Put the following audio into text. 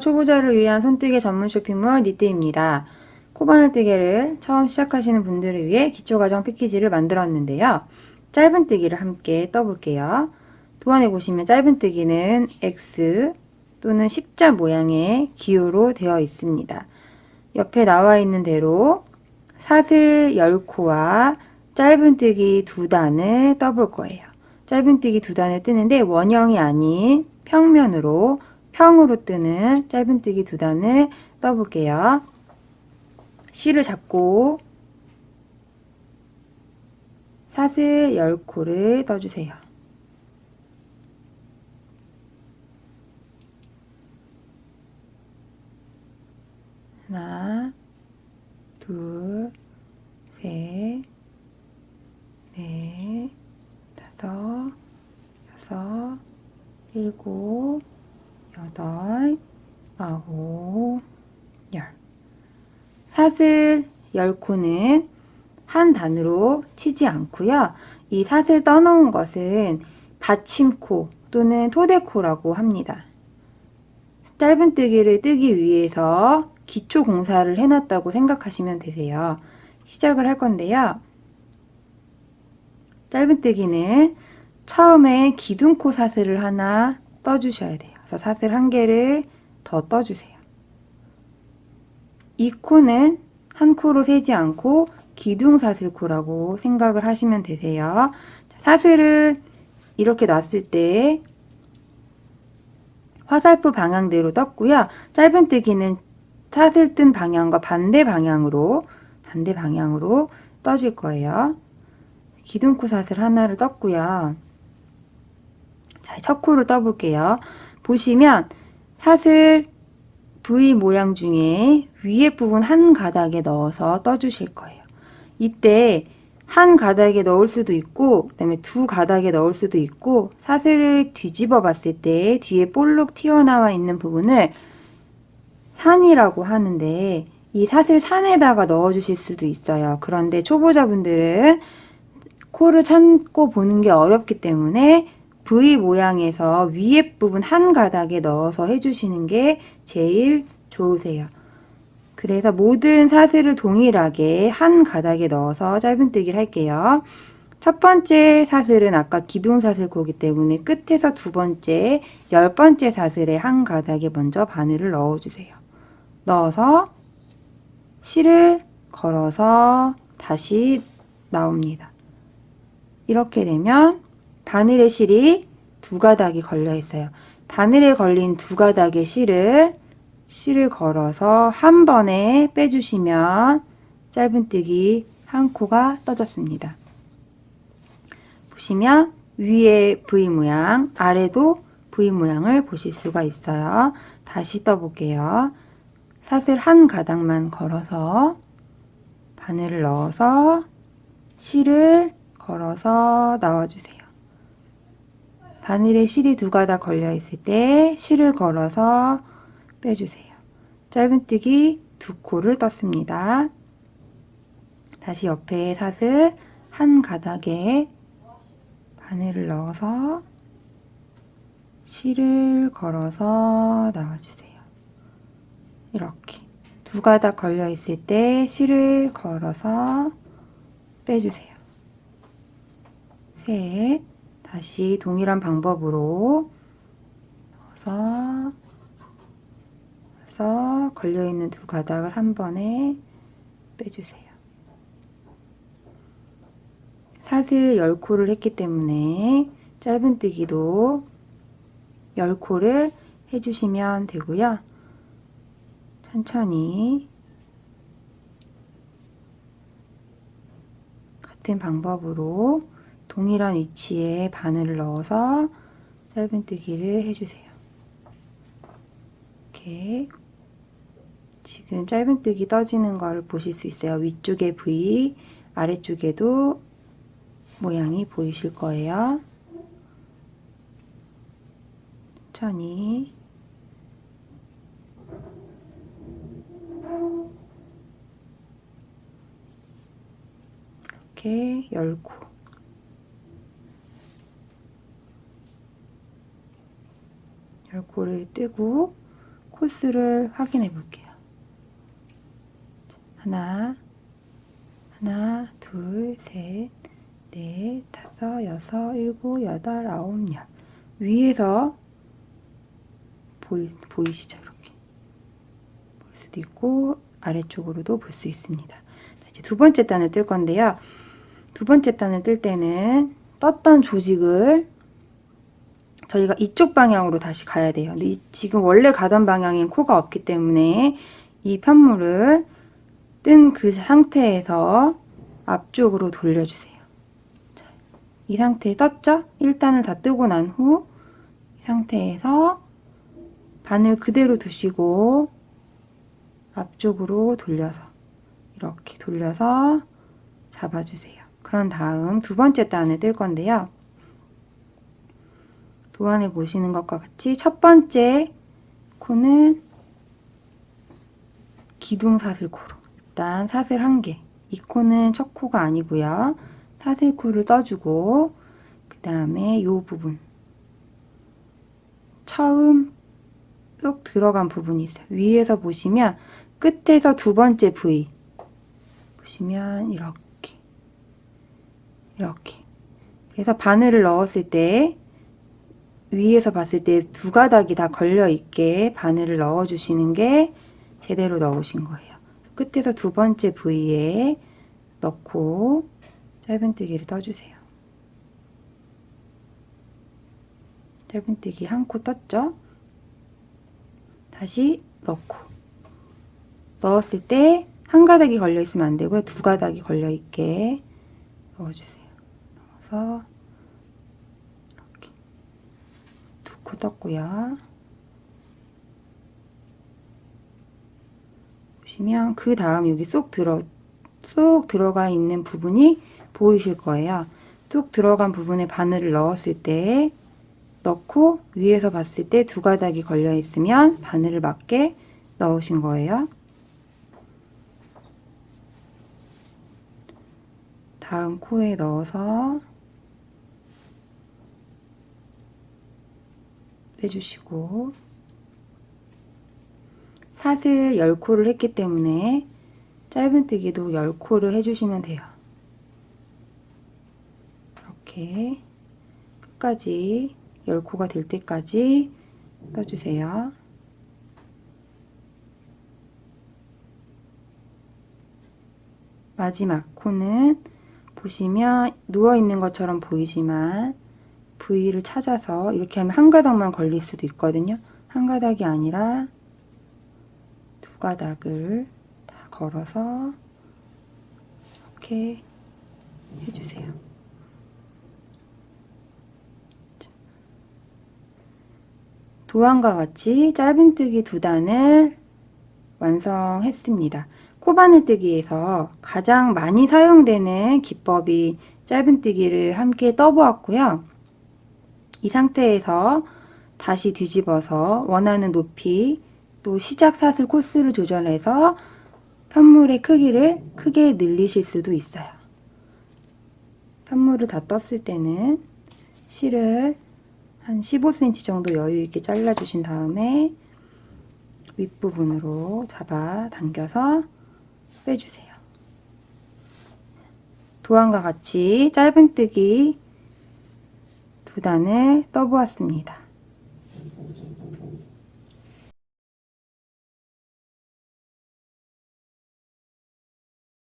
초보자를 위한 손뜨개 전문 쇼핑몰 니트입니다. 코바늘 뜨개를 처음 시작하시는 분들을 위해 기초과정 패키지를 만들었는데요. 짧은 뜨기를 함께 떠볼게요. 도안에 보시면 짧은 뜨기는 X 또는 십자 모양의 기호로 되어 있습니다. 옆에 나와 있는 대로 사슬 10코와 짧은뜨기 두 단을 떠볼 거예요. 짧은뜨기 두 단을 뜨는데 원형이 아닌 평면으로 평으로 뜨는 짧은뜨기 두 단을 떠볼게요. 실을 잡고 사슬 10코를 떠주세요. 하나, 둘, 셋, 넷, 다섯, 여섯, 일곱, 여덟, 아홉, 열. 사슬 열 코는 한 단으로 치지 않고요. 이 사슬 떠놓은 것은 받침코 또는 토대코라고 합니다. 짧은뜨기를 뜨기 위해서 기초 공사를 해놨다고 생각하시면 되세요. 시작을 할 건데요. 짧은뜨기는 처음에 기둥코 사슬을 하나 떠주셔야 돼요. 그래서 사슬 한 개를 더 떠주세요. 이 코는 한 코로 세지 않고 기둥 사슬 코라고 생각을 하시면 되세요. 사슬을 이렇게 놨을 때 화살표 방향대로 떴고요. 짧은뜨기는 사슬 뜬 방향과 반대 방향으로 반대 방향으로 떠질 거예요. 기둥코 사슬 하나를 떴고요. 자, 첫 코를 떠볼게요. 보시면 사슬 V 모양 중에 위에 부분 한 가닥에 넣어서 떠주실 거예요. 이때 한 가닥에 넣을 수도 있고, 그 다음에 두 가닥에 넣을 수도 있고, 사슬을 뒤집어 봤을 때 뒤에 볼록 튀어나와 있는 부분을 산이라고 하는데, 이 사슬 산에다가 넣어 주실 수도 있어요. 그런데 초보자분들은 코를 찾고 보는 게 어렵기 때문에 V 모양에서 위에 부분 한 가닥에 넣어서 해주시는 게 제일 좋으세요. 그래서 모든 사슬을 동일하게 한 가닥에 넣어서 짧은뜨기를 할게요. 첫 번째 사슬은 아까 기둥 사슬코기 때문에 끝에서 두 번째, 열 번째 사슬에 한 가닥에 먼저 바늘을 넣어주세요. 넣어서 실을 걸어서 다시 나옵니다. 이렇게 되면 바늘의 실이 두 가닥이 걸려 있어요. 바늘에 걸린 두 가닥의 실을 실을 걸어서 한 번에 빼주시면 짧은뜨기 한 코가 떠졌습니다. 보시면 위에 V 모양, 아래도 V 모양을 보실 수가 있어요. 다시 떠볼게요. 사슬 한 가닥만 걸어서 바늘을 넣어서 실을 걸어서 나와주세요. 바늘에 실이 두 가닥 걸려 있을 때 실을 걸어서 빼주세요. 짧은뜨기 두 코를 떴습니다. 다시 옆에 사슬 한 가닥에 바늘을 넣어서 실을 걸어서 나와주세요. 이렇게 두 가닥 걸려 있을 때 실을 걸어서 빼주세요. 셋, 다시 동일한 방법으로 넣어서 넣어서 걸려있는 두 가닥을 한 번에 빼주세요. 사슬 10코를 했기 때문에 짧은뜨기도 10코를 해주시면 되고요. 천천히 같은 방법으로 동일한 위치에 바늘을 넣어서 짧은뜨기를 해주세요. 이렇게 지금 짧은뜨기 떠지는 걸 보실 수 있어요. 위쪽에 V, 아래쪽에도 모양이 보이실 거예요. 천천히 이렇게 열고 열 고를 뜨고 코스를 확인해 볼게요. 하나, 하나, 둘, 셋, 넷, 다섯, 여섯, 일곱, 여덟, 아홉, 열. 위에서 보이, 보이시죠? 이렇게. 볼 수도 있고, 아래쪽으로도 볼 수 있습니다. 자, 이제 두 번째 단을 뜰 건데요. 두 번째 단을 뜰 때는 떴던 조직을 저희가 이쪽 방향으로 다시 가야 돼요. 근데 이- 지금 원래 가던 방향엔 코가 없기 때문에 이 편물을 뜬 그 상태에서 앞쪽으로 돌려주세요. 자, 이 상태에 떴죠? 1단을 다 뜨고 난 후 이 상태에서 바늘 그대로 두시고 앞쪽으로 돌려서 이렇게 돌려서 잡아주세요. 그런 다음 두 번째 단을 뜰 건데요. 도안에 보시는 것과 같이 첫 번째 코는 기둥 사슬 코로 일단 사슬 한 개. 이 코는 첫 코가 아니고요. 사슬 코를 떠주고 그 다음에 요 부분 처음 쏙 들어간 부분이 있어요. 위에서 보시면 끝에서 두 번째 V 보시면 이렇게 이렇게 그래서 바늘을 넣었을 때 위에서 봤을 때 두 가닥이 다 걸려 있게 바늘을 넣어 주시는 게 제대로 넣으신 거예요. 끝에서 두 번째 부위에 넣고 짧은뜨기를 떠주세요. 짧은뜨기 한 코 떴죠? 다시 넣고 넣었을 때 한 가닥이 걸려 있으면 안 되고요. 두 가닥이 걸려 있게 넣어주세요. 넣어서 이렇게 떴고요. 보시면 그 다음 여기 쏙 들어 쏙 들어가 있는 부분이 보이실 거예요. 쏙 들어간 부분에 바늘을 넣었을 때 넣고 위에서 봤을 때 두 가닥이 걸려 있으면 바늘을 맞게 넣으신 거예요. 다음 코에 넣어서 빼주시고 사슬 10코를 했기 때문에 짧은뜨기도 10코를 해주시면 돼요. 이렇게 끝까지 10코가 될 때까지 떠주세요. 마지막 코는 보시면 누워있는 것처럼 보이지만 부위를 찾아서 이렇게 하면 한 가닥만 걸릴 수도 있거든요. 한 가닥이 아니라 두 가닥을 다 걸어서 이렇게 해주세요. 도안과 같이 짧은뜨기 두 단을 완성했습니다. 코바늘뜨기에서 가장 많이 사용되는 기법이 짧은뜨기를 함께 떠보았고요. 이 상태에서 다시 뒤집어서 원하는 높이 또 시작 사슬 코스를 조절해서 편물의 크기를 크게 늘리실 수도 있어요. 편물을 다 떴을 때는 실을 한 15cm 정도 여유 있게 잘라 주신 다음에 윗부분으로 잡아 당겨서 빼주세요. 도안과 같이 짧은뜨기 두 단을 떠보았습니다.